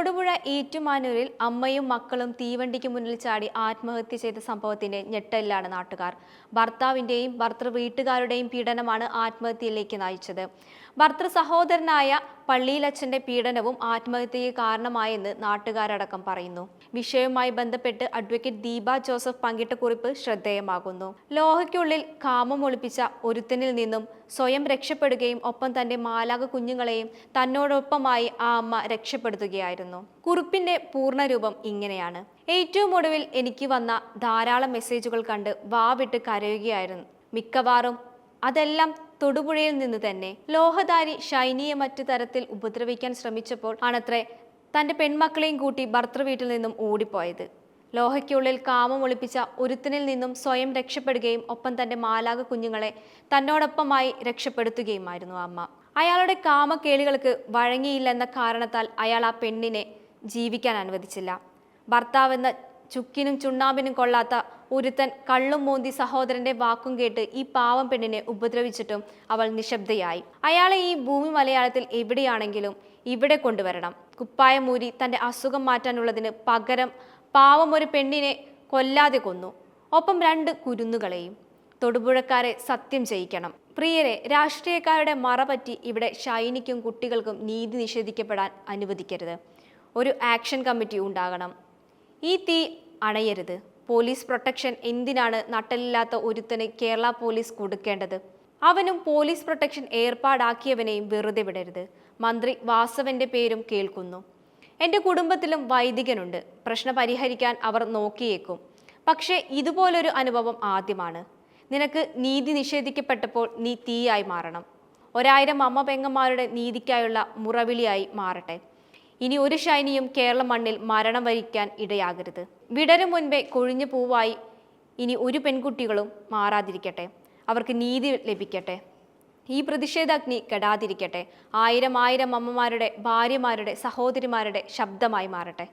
തൊടുപുഴ ഏറ്റുമാനൂരിൽ അമ്മയും മക്കളും തീവണ്ടിക്ക് മുന്നിൽ ചാടി ആത്മഹത്യ ചെയ്ത സംഭവത്തിന്റെ ഞെട്ടലിലാണ് നാട്ടുകാർ. ഭർത്താവിന്റെയും ഭർത്തൃ വീട്ടുകാരുടെയും പീഡനമാണ് ആത്മഹത്യയിലേക്ക് നയിച്ചത്. ഭർത്തൃ സഹോദരനായ പള്ളിയിലച്ഛന്റെ പീഡനവും ആത്മഹത്യയ്ക്ക് കാരണമായെന്ന് നാട്ടുകാരടക്കം പറയുന്നു. വിഷയവുമായി ബന്ധപ്പെട്ട് അഡ്വക്കേറ്റ് ദീപ ജോസഫ് പങ്കിട്ട കുറിപ്പ് ശ്രദ്ധേയമാകുന്നു. ലോഹയ്ക്കുള്ളിൽ കാമം ഒളിപ്പിച്ച ഒരുത്തനിൽ നിന്നും സ്വയം രക്ഷപ്പെടുകയും ഒപ്പം തന്റെ മാലാക കുഞ്ഞുങ്ങളെയും തന്നോടൊപ്പമായി ആ അമ്മ രക്ഷപ്പെടുത്തുകയായിരുന്നു. കുറിപ്പിന്റെ പൂർണരൂപം ഇങ്ങനെയാണ്. ഏറ്റവും ഒടുവിൽ എനിക്ക് വന്ന ധാരാളം മെസ്സേജുകൾ കണ്ട് വാവിട്ട് കരയുകയായിരുന്നു. മിക്കവാറും അതെല്ലാം തൊടുപുഴയിൽ നിന്ന് തന്നെ ലോഹധാരി ഷൈനിയെ മറ്റു തരത്തിൽ ഉപദ്രവിക്കാൻ ശ്രമിച്ചപ്പോൾ ആണത്രേ തന്റെ പെൺമക്കളെയും കൂട്ടി ഭർത്തൃ വീട്ടിൽ നിന്നും ഓടിപ്പോയത്. ലോഹയ്ക്കുള്ളിൽ കാമം ഒളിപ്പിച്ച ഒരുത്തിനിൽ നിന്നും സ്വയം രക്ഷപ്പെടുകയും ഒപ്പം തന്റെ മാലാക കുഞ്ഞുങ്ങളെ തന്നോടൊപ്പമായി രക്ഷപ്പെടുത്തുകയുമായിരുന്നു അമ്മ. അയാളുടെ കാമക്കേളികൾക്ക് വഴങ്ങിയില്ലെന്ന കാരണത്താൽ അയാൾ ആ പെണ്ണിനെ ജീവിക്കാൻ അനുവദിച്ചില്ല. ഭർത്താവെന്ന ചുക്കിനും ചുണ്ണാമ്പിനും കൊള്ളാത്ത ഒരുത്തൻ കള്ളും മോന്തി സഹോദരന്റെ വാക്കും കേട്ട് ഈ പാവം പെണ്ണിനെ ഉപദ്രവിച്ചിട്ടും അവൾ നിശബ്ദയായി. അയാളെ ഈ ഭൂമി മലയാളത്തിൽ എവിടെയാണെങ്കിലും ഇവിടെ കൊണ്ടുവരണം. കുപ്പായമൂരി തന്റെ അസുഖം മാറ്റാനുള്ളതിന് പകരം പാവം ഒരു പെണ്ണിനെ കൊല്ലാതെ കൊന്നു. ഒപ്പം രണ്ട് കുരുന്നുകളെയും. തൊടുപുഴക്കാരെ സത്യം ചെയ്യിക്കണം. പ്രിയരെ രാഷ്ട്രീയക്കാരുടെ മറപറ്റി ഇവിടെ ഷൈനിക്കും കുട്ടികൾക്കും നീതി നിഷേധിക്കപ്പെടാൻ അനുവദിക്കരുത്. ഒരു ആക്ഷൻ കമ്മിറ്റി ഉണ്ടാകണം. ഈ തീ അണയരുത്. പോലീസ് പ്രൊട്ടക്ഷൻ എന്തിനാണ് നട്ടലില്ലാത്ത ഒരുത്തന് കേരള പോലീസ് കൊടുക്കേണ്ടത്? അവനും പോലീസ് പ്രൊട്ടക്ഷൻ ഏർപ്പാടാക്കിയവനെയും വെറുതെ വിടരുത്. മന്ത്രി വാസവന്റെ പേരും കേൾക്കുന്നു. എന്റെ കുടുംബത്തിലും വൈദികനുണ്ട്. പ്രശ്നം പരിഹരിക്കാൻ അവർ നോക്കിയേക്കും. പക്ഷേ ഇതുപോലൊരു അനുഭവം ആദ്യമാണ്. നിനക്ക് നീതി നിഷേധിക്കപ്പെട്ടപ്പോൾ നീ തീയായി മാറണം. ഒരായിരം അമ്മ പെങ്ങന്മാരുടെ നീതിക്കായുള്ള മുറവിളിയായി മാറട്ടെ. ഇനി ഒരു ഷൈനിയും കേരള മണ്ണിൽ മരണം വരിക്കാൻ ഇടയാകരുത്. വിടരും മുൻപേ കൊഴിഞ്ഞു പൂവായി ഇനി ഒരു പെൺകുട്ടികളും മാറാതിരിക്കട്ടെ. അവർക്ക് നീതി ലഭിക്കട്ടെ. ഈ പ്രതിഷേധാഗ്നി കെടാതിരിക്കട്ടെ. ആയിരം ആയിരം അമ്മമാരുടെ ഭാര്യമാരുടെ സഹോദരിമാരുടെ ശബ്ദമായി മാറട്ടെ.